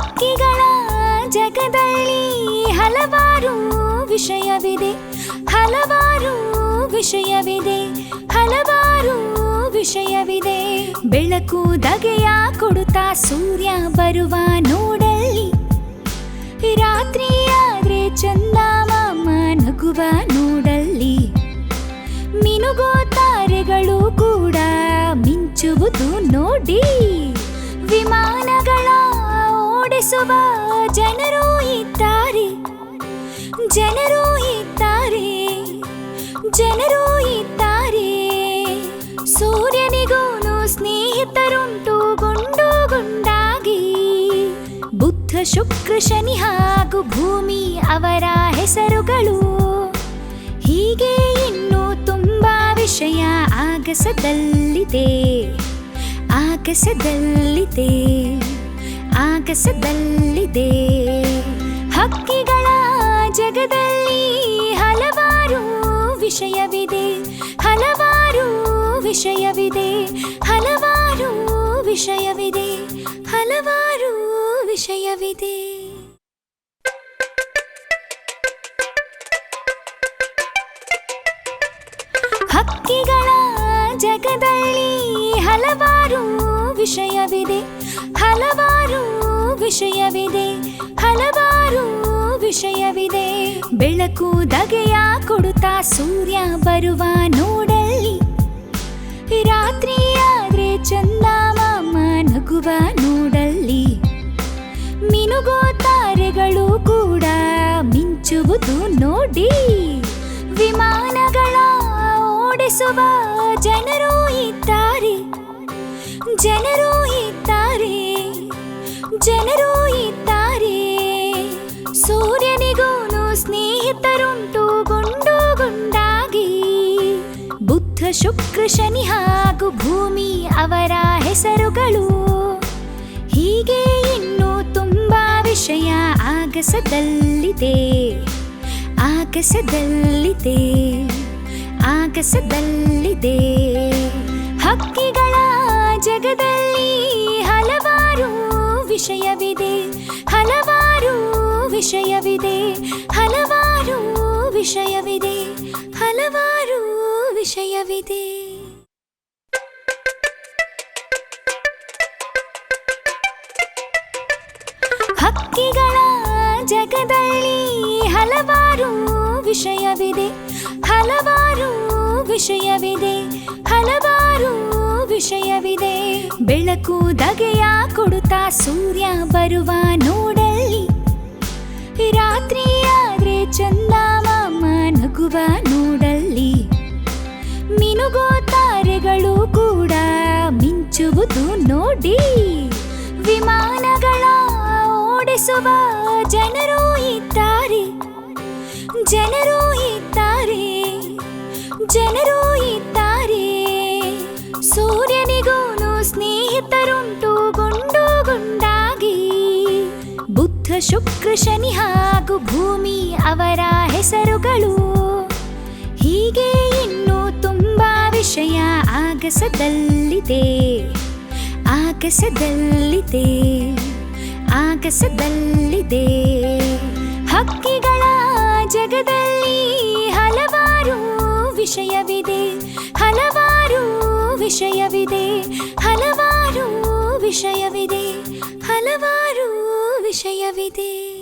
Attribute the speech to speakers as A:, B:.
A: ಹಕ್ಕಿಗಳ ಜಗದಲ್ಲಿ ಹಲವಾರು ವಿಷಯವಿದೆ ಹಲವಾರು ವಿಷಯವಿದೆ ಹಲವಾರು ವಿಷಯವಿದೆ. ಬೆಳಕು ದಗೆಯ ಕೊಡುತ್ತಾ ಸೂರ್ಯ ಬರುವ ನೋಡಲ್ಲಿ, ರಾತ್ರಿಯಾದ್ರೆ ಚಂದ ಮಾಮ ನಗುವ ನೋಡಲ್ಲಿ. ಮಿನುಗೋ ತಾರೆಗಳು ಕೂಡ ಮಿಂಚುವುದು ನೋಡಿ ವಿಮಾನಗಳ ಓಡಿಸುವ ಜನರು ಇದ್ದಾರೆ. ಜನರು ಇದ್ದಾರೆ. ಜನರು ಇದ್ದಾರೆ. ಸ್ನೇಹಿತರುಂಟು ಗುಂಡು ಗುಂಡಾಗಿ ಬುದ್ಧ, ಶುಕ್ರ, ಶನಿ ಹಾಗೂ ಭೂಮಿ ಅವರ ಹೆಸರುಗಳು. ಹೀಗೆ ಇನ್ನು ತುಂಬಾ ವಿಷಯ ಆಗಸದಲ್ಲಿದೆ. ಆಗಸದಲ್ಲಿದೆ. ಆಗಸದಲ್ಲಿದೆ ಹಕ್ಕಿಗಳ ಜಗದಲ್ಲಿ ಹಲವಾರು ವಿಷಯವಿದೆ. ಹಲವಾರು ವಿಷಯವಿದೆ. ಹಲವಾರು ವಿಷಯವಿದೆ. ಹಲವಾರು ವಿಷಯವಿದೆ. ಹಕ್ಕಿಗಳ ಜಗದಲ್ಲಿ ಹಲವಾರು ವಿಷಯವಿದೆ. ಹಲವಾರು ವಿಷಯವಿದೆ, ಹಲವಾರು ವಿಷಯವಿದೆ. ಬೆಳಕು ದಗೆಯ ಕೊಡುತ್ತಾ ಸೂರ್ಯ ಬರುವ ನೋಡಲ್ಲಿ, ರಾತ್ರಿಯಾದ್ರೆ ಚಂದ ಮಾಮ ನಗುವ ನೋಡಲ್ಲಿ. ಮಿನುಗೋ ತಾರೆಗಳು ಕೂಡ ಮಿಂಚುವುದು ನೋಡಿ, ವಿಮಾನಗಳ ಓಡಿಸುವ ಜನರು ಜನರು ಇದ್ದಾರೆ. ಸೂರ್ಯನಿಗೂನು ಸ್ನೇಹಿತರುಂಟು ಗುಂಡು ಗುಂಡಾಗಿ ಬುದ್ಧ, ಶುಕ್ರ, ಶನಿ ಹಾಗೂ ಭೂಮಿ ಅವರ ಹೆಸರುಗಳು. ಹೀಗೆ ಇನ್ನು ತುಂಬಾ ವಿಷಯ ಆಗಸದಲ್ಲಿದೆ. ಆಗಸದಲ್ಲಿದೆ. ಆಗಸದಲ್ಲಿದೆ. ಹಕ್ಕಿಗಳ ಜಗದಲ್ಲಿ ಹಲವಾರು ವಿಷಯವಿದೆ, ಹಲವಾರು ವಿಷಯವಿದೆ ಹಲವಾರು ವಿಷಯವಿದೆ ಹಲವಾರು ವಿಷಯವಿದೆ. ಹಕ್ಕಿಗಳ ಜಗದಲ್ಲಿ ಹಲವಾರು ವಿಷಯವಿದೆ ಹಲವಾರು ವಿಷಯವಿದೆ ಹಲವಾರು ವಿಷಯವಿದೆ ಬೆಳಕು ದಗೆಯ ಕೊಡುತ್ತಾ ಸೂರ್ಯ ಬರುವ ನೋಡಲ್ಲಿ. ರಾತ್ರಿಯಾದ್ರೆ ಚಂದ ಮಾಮ ನಗುವ ನೋಡಲ್ಲಿ. ಮಿನುಗೋ ತಾರೆಗಳು ಕೂಡ ಮಿಂಚುವುದು ನೋಡಿ. ವಿಮಾನಗಳ ಓಡಿಸುವ ಜನರು ಇದ್ದಾರೆ. ಜನರು ಶುಕ್ರ ಶನಿ ಹಾಗೂ ಭೂಮಿ ಅವರ ಹೆಸರುಗಳು. ಹೀಗೆ ಇನ್ನು ತುಂಬಾ ವಿಷಯ ಆಗಸದಲ್ಲಿದೆ. ಆಗಸದಲ್ಲಿದೆ. ಆಗಸದಲ್ಲಿದೆ. ಹಕ್ಕಿಗಳ ಜಗದಲ್ಲಿ ಹಲವಾರು ವಿಷಯವಿದೆ. ಹಲವಾರು ವಿಷಯವಿದೆ. ಹಲವಾರು ವಿಷಯವಿದೆ. ಹಲವಾರು ವಿಷಯವಿದೆ.